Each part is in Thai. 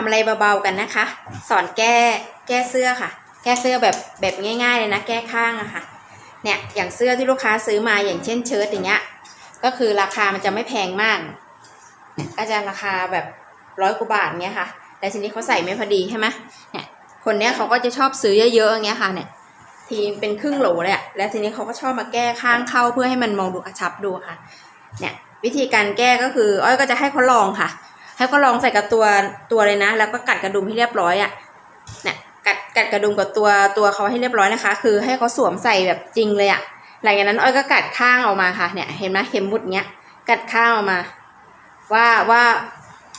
ทำอะไรเบาๆกันนะคะ สอนแก้แก้เสื้อค่ะ แก้เสื้อแบบแบบง่าย ๆเลยนะแก้ข้างอะค่ะ เนี่ยอย่างเสื้อที่ลูกค้าซื้อมาอย่างเช่นเชิ้ตอย่างเงี้ย ก็คือราคามันจะไม่แพงมาก ก็จะราคาแบบร้อยกว่าบาทเงี้ยค่ะ แต่ทีนี้เขาใส่ไม่พอดีใช่ไหมเนี่ยคนเนี้ยเขาก็จะชอบซื้อเยอะๆอย่างเงี้ยค่ะเนี่ยทีมเป็นครึ่งโหลเลยอะแล้วทีนี้เขาก็ชอบมาแก้ข้างเข้าเพื่อให้มันมองดูกระชับดูค่ะ เนี่ยวิธีการแก้ก็คือ อ้อยก็จะให้เขาลองค่ะ ให้เขาลองใส่กับตัวตัวเลยนะ แล้วก็กัดกระดุมให้เรียบร้อยอะ่ะเนี่ยกัดกัดกระดุมกับตัวตัวเขาให้เรียบร้อยนะคะ คือให้เขาสวมใส่แบบจริงเลยอะ่ะหลังจากนั้นอ้อยก็กัดข้างออกมาค่ะเนี่ยเห็นไหมเข็มบุดเนี้ยกัดข้างออกมา ว่าว่า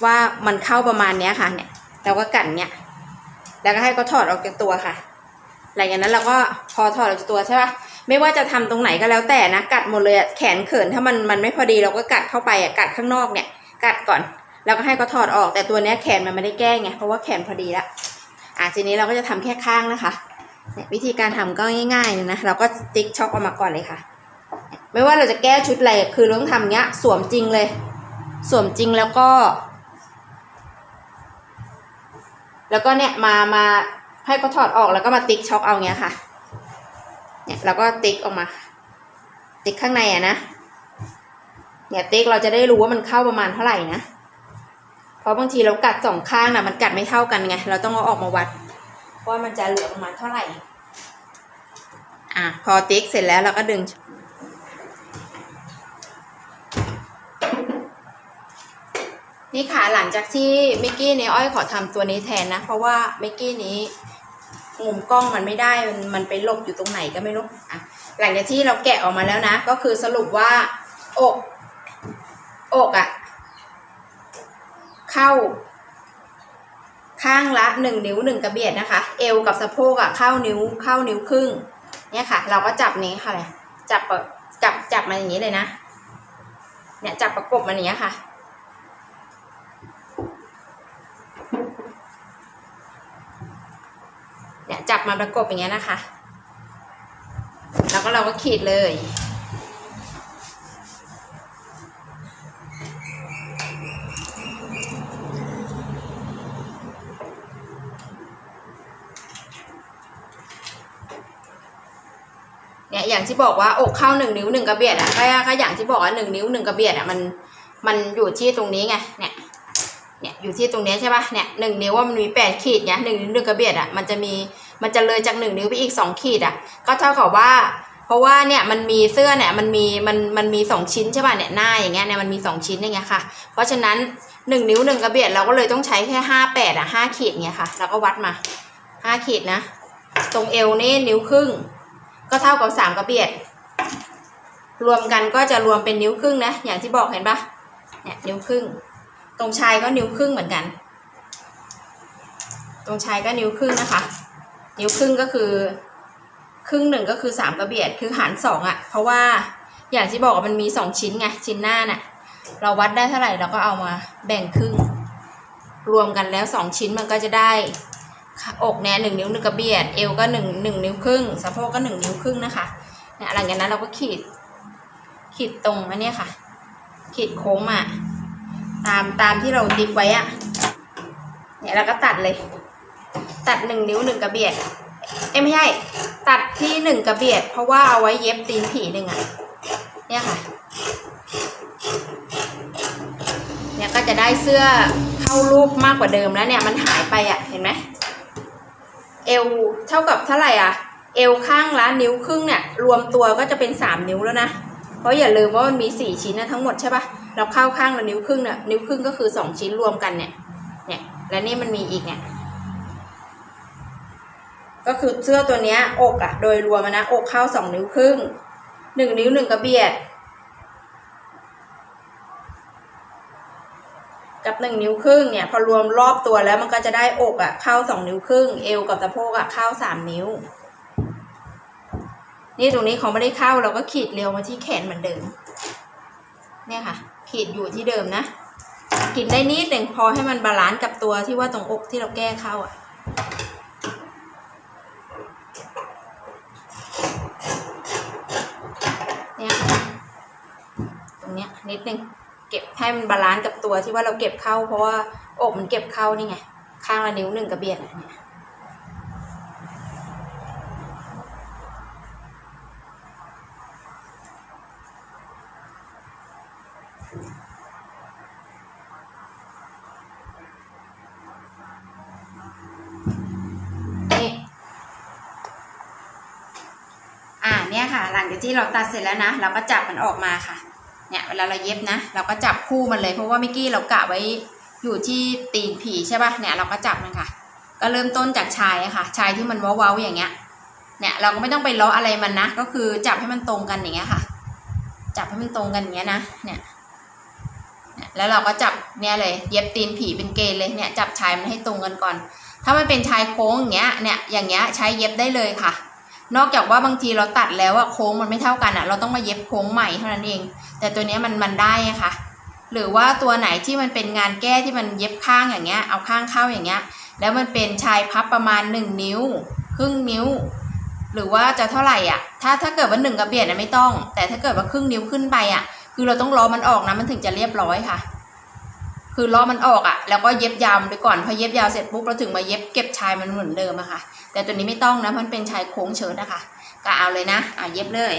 ว่ามันเข้าประมาณเนี้ยค่ะเนี่ยเราก็กัดเนี้ยแล้วก็ให้เขาถอดออกจากตัวค่ะ หลังจากนั้นเราก็พอถอดออกจากตัวใช่ปะไม่ว่าจะทำตรงไหนก็แล้วแต่นะกัดหมดเลยอะแขนเขินถ้ามันมันไม่พอดีเราก็กัดเข้าไปอะกัดข้างนอกเนี่ย กัดก่อน แล้วก็ให้เขาถอดออก แต่ตัวเนี้ยแขนมันไม่ได้แก้ไงเพราะว่าแขนพอดีละอะทีนี้เราก็จะทำแค่ข้างนะคะเนี่ยวิธีการทำก็ง่ายๆเลยนะเราก็ติ๊กช็อกออกมาก่อนเลยค่ะ ไม่ว่าเราจะแก้ชุดอะไรคือเราต้องทำเนี้ย สวมจริงเลย สวมจริงแล้วก็ แล้วก็เนี่ยมามาให้เขาถอดออกแล้วก็มาติ๊กช็อกเอาเงี้ยค่ะ เนี่ยเราก็ติ๊กออกมา ติ๊กข้างในอะนะเนี่ยติ๊กเราจะได้รู้ว่ามันเข้าประมาณเท่าไหร่นะ เพราะบางทีเรากัดสองข้างนะมันกัดไม่เท่ากันไง เราต้องเอาออกมาวัด ว่ามันจะเหลือประมาณเท่าไหร่ อะพอติ๊กเสร็จแล้วเราก็ดึง นี่ค่ะหลังจากที่เมกกี้เนี่ยอ้อยขอทำตัวนี้แทนนะ เพราะว่าเมกกี้นี้มุมกล้องมันไม่ได้มันมันไปหลบอยู่ตรงไหนก็ไม่รู้อะหลังจากที่เราแกะออกมาแล้วนะ ก็คือสรุปว่าอกอกอะ เข้า ข้างละหนึ่งนิ้วหนึ่งกระเบียดนะคะ เอวกับสะโพกอะเข้านิ้วเข้านิ้วครึ่ง เนี่ยค่ะ เราก็จับนี้ค่ะเลยจับจับจับมาอย่างนี้เลยนะ เนี่ยจับประกบมันอย่างนี้ยค่ะเนี่ยจับมาประกบอย่างเงี้ยนะคะ แล้วก็เราก็ขีดเลย เนี่ยอย่างที่บอกว่าอกเข้าหนึ่งนิ้วหนึ่งกระเบียดอะก็ก็อย่างที่บอกว่าหนึ่งนิ้วหนึ่งกระเบียดอะมันมันอยู่ที่ตรงนี้ไงเนี่ยเนี่ยอยู่ที่ตรงนี้ใช่ป่ะเนี่ยหนึ่งนิ้วว่ามันมีแปดขีดไงหนึ่งนิ้วหนึ่งกระเบียดอะมันจะมีมันจะเลยจากหนึ่งนิ้วไปอีกสองขีดอะก็เท่ากับว่า เพราะว่าเนี่ยมันมีเสื้อเนี่ยมันมีมันมันมีสองชิ้นใช่ป่ะเนี่ยหน้าอย่างเงี้ยเนี่ยมันมีสองชิ้นอย่างเงี้ยค่ะ เพราะฉะนั้นหนึ่งนิ้วหนึ่งกระเบียดเราก็เลยต้องใช้แค่ห้าแปดอะห้าขีดเงี้ยค่ะ แล้วก็วัดมาห้าขีดนะ ตรงเอวนี่นิ้วครึ่ง ก็เท่ากับสามกระเบียด รวมกันก็จะรวมเป็นนิ้วครึ่งนะ อย่างที่บอกเห็นปะเนี่ยนิ้วครึ่ง ตรงชายก็นิ้วครึ่งเหมือนกัน ตรงชายก็นิ้วครึ่งนะคะ นิ้วครึ่งก็คือ ครึ่งหนึ่งก็คือสามกระเบียด คือหารสองอะ่ะ เพราะว่าอย่างที่บอกว่ามันมีสองชิ้นไง ชิ้นหน้าน่ะ เราวัดได้เท่าไหร่เราก็เอามาแบ่งครึ่ง รวมกันแล้วสองชิ้นมันก็จะได้ อกเนี่ยหนึ่งนิ้วหนึ่งกระเบียด เอวก็หนึ่งหนึ่งนิ้วครึ่งสะโพกก็หนึ่งนิ้วครึ่งนะคะเนี่ยหลังจากนั้นเราก็ขีด ขีดตรงอันนี้ค่ะ ขีดโค้งมาตามตามที่เราติ๊กไว้อะเนี่ยเราก็ตัดเลย ตัดหนึ่งนิ้วหนึ่งกระเบียดเอ้ไม่ใช่ตัดที่หนึ่งกระเบียด เพราะว่าเอาไว้เย็บตีนผีหนึ่งอะเนี่ยค่ะเนี่ยก็จะได้เสื้อเข้ารูปมากกว่าเดิมแล้วเนี่ยมันหายไปอะเห็นไหม เอวเท่ากับเท่าไหร่อะ เอวข้างละนิ้วครึ่งเนี่ยรวมตัวก็จะเป็นสามนิ้วแล้วนะ เพราะอย่าลืมว่ามันมีสี่ชิ้นนะทั้งหมดใช่ปะเราเข้าข้างละนิ้วครึ่งเนี่ยนิ้วครึ่งก็คือสองชิ้นรวมกันเนี่ยเนี่ยและนี่มันมีอีกเนี่ยก็คือเสื้อตัวเนี้ยอกอะโดยรวมนะอกเข้าสองนิ้วครึ่งหนึ่งนิ้วหนึ่งกระเบียด กับหนึ่งนิ้วครึ่งเนี่ยพอรวมรอบตัวแล้วมันก็จะได้อกอะ่ะเข้าสองนิ้วครึ่ง เอวกับสะโพกอะ่ะเข้าสามนิ้ว นี่ตรงนี้เขาไม่ได้เข้าเราก็ขีดเรียวมาที่แขนเหมือนเดิม เนี่ยค่ะ ขีดอยู่ที่เดิมนะขีดได้นิดหนึ่งพอให้มันบาลานซ์กับตัวที่ว่าตรงอกที่เราแก้เข้าอะเนี่ยตรงเนี้ยนิดหนึ่ง เก็บให้มันบาลานซ์กับตัวที่ว่าเราเก็บเข้า เพราะว่าอกมันเก็บเข้านี่ไง ข้างละนิ้วหนึ่งกระเบียดเนี่ยนี่อ่าเนี่ยค่ะ หลังจากที่เราตัดเสร็จแล้วนะ เราก็จับมันออกมาค่ะ เนี่ยเวลาเราเย็บนะ เราก็จับคู่มันเลยเพราะว่าเมื่อกี้เรากะไว้อยู่ที่ตีนผีใช่ป่ะเนี่ยเราก็จับมันค่ะ ก็เริ่มต้นจากชายค่ะ ชายที่มันว้าๆอย่างเงี้ยเนี่ยเราก็ไม่ต้องไปลาะอะไรมันนะ ก็คือจับให้มันตรงกันอย่างเงี้ยค่ะ จับให้มันตรงกันอย่างเงี้ยนะเนี่ยเนี่ยแล้วเราก็จับเนี่ยเลยเย็บตีนผีเป็นเกณฑ์เลยเนี่ยจับชายมันให้ตรงกันก่อน ถ้ามันเป็นชายโค้งอย่างเงี้ยเนี่ยอย่างเงี้ยใช้เย็บได้เลยค่ะ นอกจากว่าบางทีเราตัดแล้วอะโค้งมันไม่เท่ากันอะเราต้องมาเย็บโค้งใหม่เท่านั้นเอง แต่ตัวนี้มันมันได้ะค่ะ หรือว่าตัวไหนที่มันเป็นงานแก้ที่มันเย็บข้างอย่างเงี้ย เอาข้างเข้าอย่างเงี้ย แล้วมันเป็นชายพับประมาณหนึ่งนิ้ว ครึ่งนิ้ว หรือว่าจะเท่าไหร่อะ ถ้าถ้าเกิดว่าหนึ่งกระเบียดนะไม่ต้อง แต่ถ้าเกิดว่าครึ่งนิ้วขึ้นไปอะ คือเราต้องล้อมันออกนะมันถึงจะเรียบร้อยค่ะ คือล้อมันออกอะ แล้วก็เย็บยาวไปก่อน พอเย็บยาวเสร็จปุ๊บเราถึงมาเย็บเก็บชายมันเหมือนเดิมอะค่ะ แต่ตัวนี้ไม่ต้องนะมันเป็นชายโค้งเชิ้ตนะคะก็เอาเลยนะอะเย็บเลย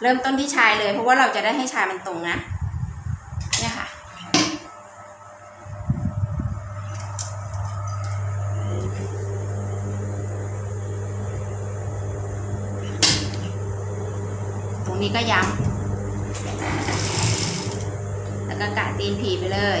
เริ่มต้นที่ชายเลย เพราะว่าเราจะได้ให้ชายมันตรงนะเนี่ยค่ะตรงนี้ก็ย้ำแล้วก็กะตีนผีไปเลย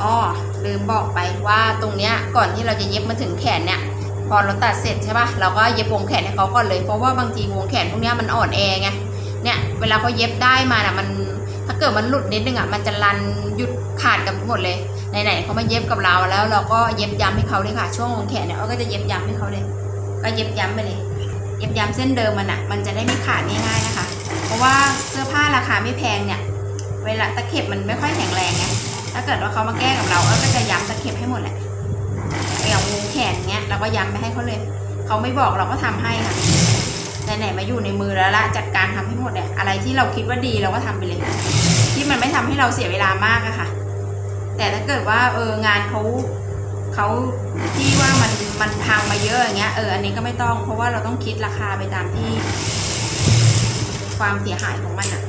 อ๋อลืมบอกไปว่าตรงเนี้ยก่อนที่เราจะเย็บมาถึงแขนเนี่ยพอเราตัดเสร็จใช่ปะเราก็เย็บวงแขนให้เขาก่อนเลยเพราะว่าบางทีวงแขนพวกเนี้ยมันอ่อนแอไงเนี่ยเวลาเขาเย็บได้มาน่ะมันถ้าเกิดมันหลุดนิดนึงอะมันจะรันหยุดขาดกันหมดเลยไหนๆเขามาเย็บกับเราแล้ว เราก็เย็บย้ำให้เขาเลยค่ะ ช่วงวงแขนเนี่ยเราก็จะเย็บย้ำให้เขาเลย ก็เย็บย้ำไปเลยเย็บย้ำเส้นเดิมมันอะมันจะได้ไม่ขาดง่ายๆนะคะ เพราะว่าเสื้อผ้าราคาไม่แพงเนี่ย เวลาตะเข็บมันไม่ค่อยแข็งแรงไง ถ้าเกิดว่าเขามาแก้กับเราเออก็จะย้ำตะเข็บให้หมดแหละอย่างวงแขนเงี้ยเราก็ย้ำไปให้เขาเลย เขาไม่บอกเราก็ทำให้ค่ะไหนๆมาอยู่ในมือแล้วละจัดการทำให้หมดเนี่ยอะไรที่เราคิดว่าดีเราก็ทำไปเลย ที่มันไม่ทำให้เราเสียเวลามากอะค่ะ แต่ถ้าเกิดว่าเอองานเขาเขาที่ว่ามันมันพังมาเยอะอย่างเงี้ยเอออันนี้ก็ไม่ต้อง เพราะว่าเราต้องคิดราคาไปตามที่ ความเสียหายของมันอะ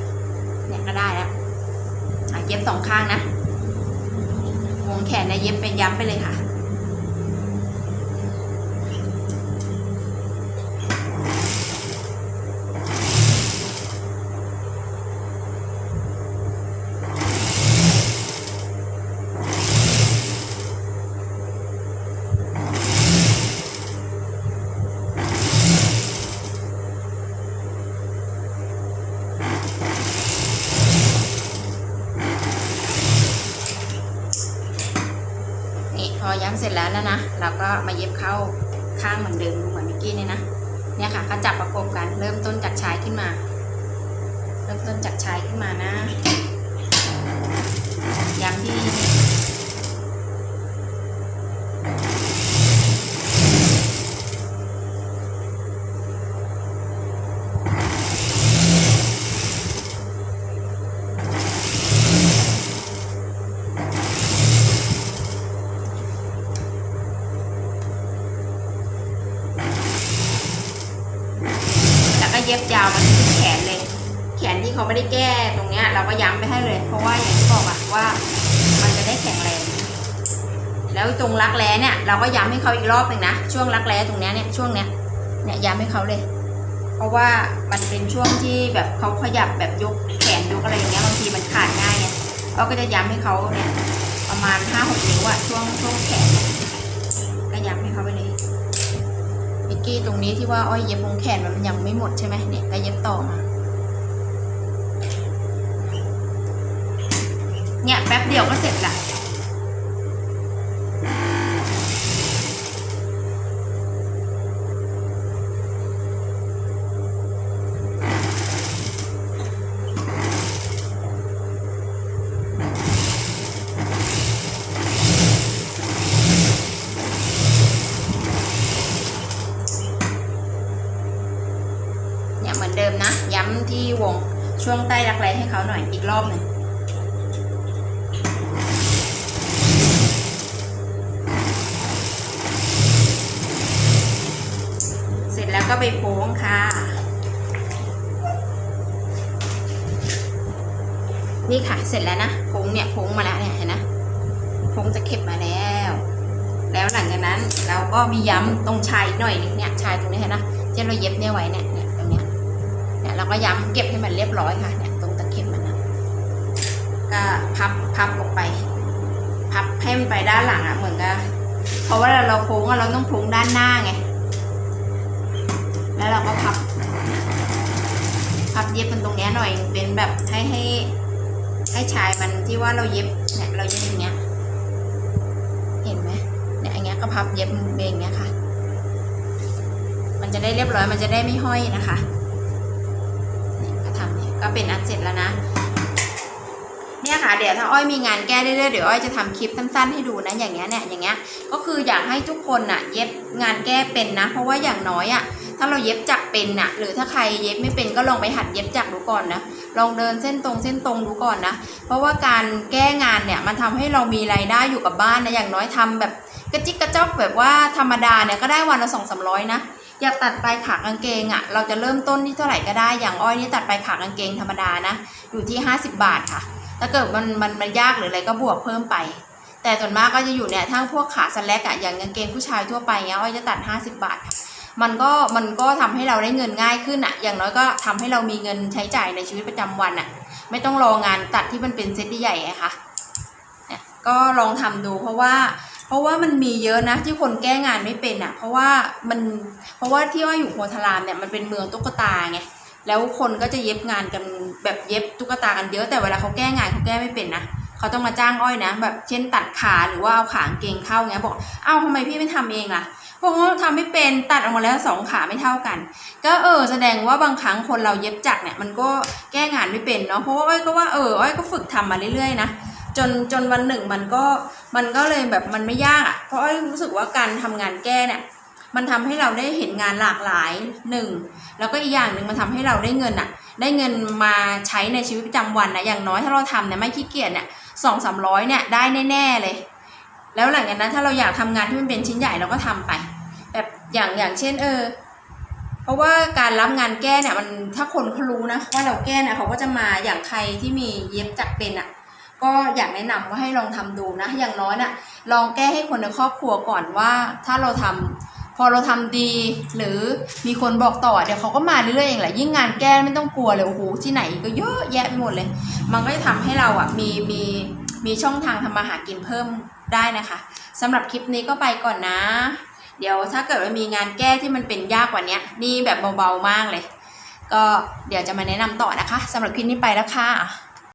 เนี่ยก็ได้แล้วอะเย็บสองข้างนะ งแขนเนี่ยเย็บเป็นย้ำไปเลยค่ะ เสร็จแล้วแล้วนะ เราก็มาเย็บเข้าข้างเหมือนเดิมเหมือนเมื่อกี้เนี่ยนะ เนี่ยค่ะก็จับประกบกันเริ่มต้นจากชายขึ้นมา เริ่มต้นจากชายขึ้นมานะย้ำที่ แล้วก็เย็บยาวมาถึงแขนเลย แขน ที่เขาไม่ได้แก้ตรงเนี้ย เราก็ย้ำไปให้เลย เพราะว่าอย่างที่บอกอะว่า มันจะได้แข็งแรง แล้วตรงรักแร้เนี่ย เราก็ย้ำให้เขาอีกรอบหนึ่งนะช่วงรักแร้ตรงเนี้ยเนี่ยช่วงเนี้ยเนี่ยย้ำให้เขาเลย เพราะว่ามันเป็นช่วงที่แบบเขาขยับแบบยกแขนยกอะไรอย่างเงี้ยบางทีมันขาดง่ายไงเราก็จะย้ำให้เขาเนี่ยประมาณห้าหกนิ้วอะช่วงช่วงแขนก็ย้ำให้เขาไปเลยมิกกี้ตรงนี้ที่ว่าอ้อยเย็บวงแขนมันยังไม่หมดใช่ไหมเนี่ยก็เย็บต่อมา เนี่ยแป๊บเดียวก็เสร็จละเนี่ยเหมือนเดิมนะ ย้ำที่วงช่วงใต้รักแร้ให้เขาหน่อยอีกรอบหนึ่งเสร็จแล้ว ก็ไปโพ้งค่ะ นี่ค่ะเสร็จแล้วนะโพ้งเนี่ยโพ้งมาแล้วเนี่ยเห็นนะโพ้งจะเข็บมาแล้ว แล้วหลังจากนั้นเราก็มีย้ำตรงชายหน่อยนึงเนี่ยชายตรงนี้เห็นนะที่เราเย็บเนี่ยไว้เนี่ยเนี่ยตรงเนี้ยเนี่ยเราก็ย้ำเก็บให้มันเรียบร้อยค่ะเนี่ยตรงตะเข็บมันนะก็พับพับลงไป พับให้มันไปด้านหลังอะเหมือนกับเพราะว่าเราโค้งอะเราต้องโค้งด้านหน้าไง แล้วเราก็พับ พับเย็บมันตรงนี้หน่อยเป็นแบบให้ให้ให้ชายมันที่ว่าเราเย็บเนี่ยเราเย็บอย่างเงี้ย เห็นไหมเนี่ยอย่างเงี้ยก็พับเย็บเบงเนี้ยค่ะ มันจะได้เรียบร้อยมันจะได้ไม่ห้อยนะคะนี่ก็ทำเนี่ยก็เป็นอันเสร็จแล้วนะ เนี่ยค่ะ เดี๋ยวถ้าอ้อยมีงานแก้เรื่อยๆเดี๋ยวอ้อยจะทำคลิปสั้นๆให้ดูนะอย่างเงี้ยเนี่ยอย่างเงี้ยก็คืออยากให้ทุกคนน่ะ เย็บงานแก้เป็นนะ เพราะว่าอย่างน้อยอะ ถ้าเราเย็บจักเป็นน่ะหรือถ้าใครเย็บไม่เป็นก็ลองไปหัดเย็บจักดูก่อนนะลองเดินเส้นตรงเส้นตรงดูก่อนนะ เพราะว่าการแก้งานเนี่ยมันทำให้เรามีรายได้อยู่กับบ้านนะอย่างน้อยทำแบบกระจิกกระจอกแบบว่าธรรมดาเนี่ยก็ได้วันละสองสามร้อยนะอยากตัดปลายขากางเกงอะ่ะ เราจะเริ่มต้นที่เท่าไหร่ก็ได้อย่างอ้อยนี่ตัดปลายขากางเกงธรรมดานะ อยู่ที่ 50 บาทค่ะ ถ้าเกิดมันมันมันยากหรืออะไรก็บวกเพิ่มไป แต่ส่วนมากก็จะอยู่เนี่ยทั้งพวกขาสแลกอะอย่างกางเกงผู้ชายทั่วไปเงี้ยอ้อยจะตัด 50 บาทค่ะ มันก็มันก็ทำให้เราได้เงินง่ายขึ้นอะอย่างน้อยก็ทำให้เรามีเงินใช้จ่ายในชีวิตประจำวันอะไม่ต้องรองานตัดที่มันเป็นเซตใหญ่ๆอะค่ะเนี่ยก็ลองทำดูเพราะว่าเพราะว่ามันมีเยอะนะที่คนแก้งานไม่เป็นอะเพราะว่ามันเพราะว่าที่อ้อยอยู่โพธารามเนี่ยมันเป็นเมืองตุ๊กตาไงแล้วคนก็จะเย็บงานกันแบบเย็บตุ๊กตากันเยอะแต่เวลาเขาแก้งานเขาแก้ไม่เป็นนะ เขาต้องมาจ้างอ้อยนะ แบบเช่นตัดขาหรือว่าเอาขางเกงเข้าเงี้ยบอกเอ้าทำไมพี่ไม่ทำเองล่ะเพราะว่าทำไม่เป็นตัดออกมาแล้วสองขาไม่เท่ากัน ก็เออแสดงว่าบางครั้งคนเราเย็บจักรเนี่ยมันก็แก้งานไม่เป็นเนาะเพราะว่าอ้อยก็ว่าเอออ้อยก็ฝึกทำมาเรื่อยๆนะจนจนวันหนึ่งมันก็มันก็เลยแบบมันไม่ยากอะ่ะเพราะอ้อยรู้สึกว่าการทำงานแก้เนี่ยมันทำให้เราได้เห็นงานหลากหลายหนึ่งแล้วก็อีกอย่างหนึ่งมันทำให้เราได้เงินอะ่ะ ได้เงินมาใช้ในชีวิตประจำวันนะอย่างน้อยถ้าเราทำเนี่ยไม่ขี้เกียจเนี่ย สองสามร้อยเนี่ยได้แน่ๆเลย แล้วหลังจากนั้นถ้าเราอยากทำงานที่มันเป็นชิ้นใหญ่เราก็ทำไป แบบอย่างอย่างเช่นเออ เพราะว่าการรับงานแก้เนี่ยมันถ้าคนเขารู้นะว่าเราแก้เนี่ยเขาก็จะมาอย่างใครที่มีเย็บจักรเป็นอะก็อยากแนะนำว่าให้ลองทำดูนะ อย่างน้อยน่ะลองแก้ให้คนในครอบครัวก่อนว่าถ้าเราทำ พอเราทำดีหรือมีคนบอกต่อเดี๋ยวเขาก็มาเรื่อยๆเองแหละยิ่งงานแก้ไม่ต้องกลัวเลยโอ้โหที่ไหนก็เยอะแยะไปหมดเลย มันก็จะทำให้เราอะมีมีมีช่องทางทำมาหากินเพิ่มได้นะคะสำหรับคลิปนี้ก็ไปก่อนนะ เดี๋ยวถ้าเกิดว่ามีงานแก้ที่มันเป็นยากกว่านี้นี่แบบเบาๆมากเลย ก็เดี๋ยวจะมาแนะนำต่อนะคะสำหรับคลิปนี้ไปแล้วค่ะ